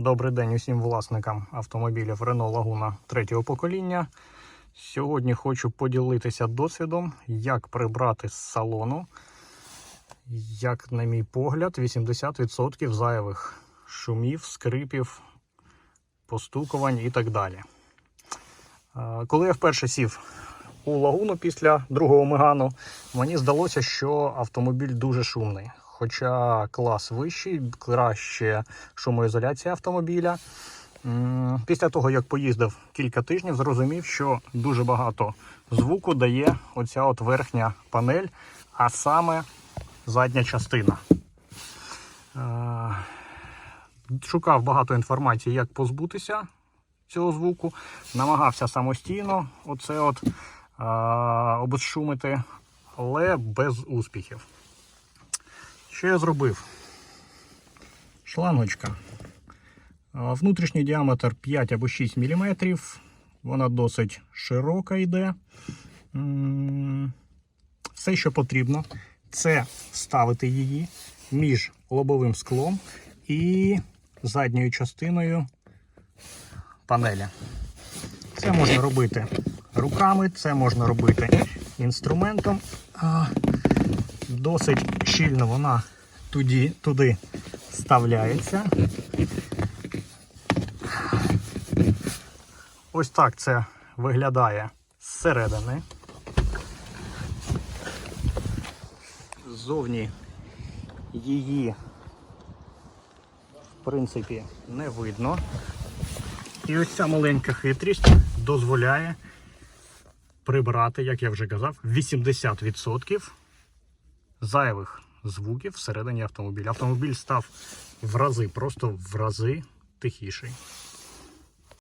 Добрий день усім власникам автомобілів Renault Laguna третього покоління. Сьогодні хочу поділитися досвідом, як прибрати з салону, як, на мій погляд, 80% зайвих шумів, скрипів, постукувань і так далі. Е, Коли я вперше сів у лагуну після другого мегану, мені здалося, що автомобіль дуже шумний. Хоча клас вищий, краще шумоізоляція автомобіля. Після того, як поїздив кілька тижнів, зрозумів, що дуже багато звуку дає оця от верхня панель, а саме задня частина. Е, Шукав багато інформації, як позбутися цього звуку. Намагався самостійно оце от е, обезшумити, але без успіхів. Що я зробив? Шлангочка. Внутрішній діаметр 5 або 6 мм. Вона досить широка йде. Все, що потрібно, це ставити її між лобовим склом і задньою частиною панелі. Це можна робити руками, це можна робити інструментом. Досить щільно вона туди, туди вставляється. Ось так це виглядає зсередини. Ззовні її, в принципі, не видно. І ось ця маленька хитрість дозволяє прибрати, як я вже казав, 80% зайвих звуків всередині автомобіля. Автомобіль став в рази, просто в рази тихіший.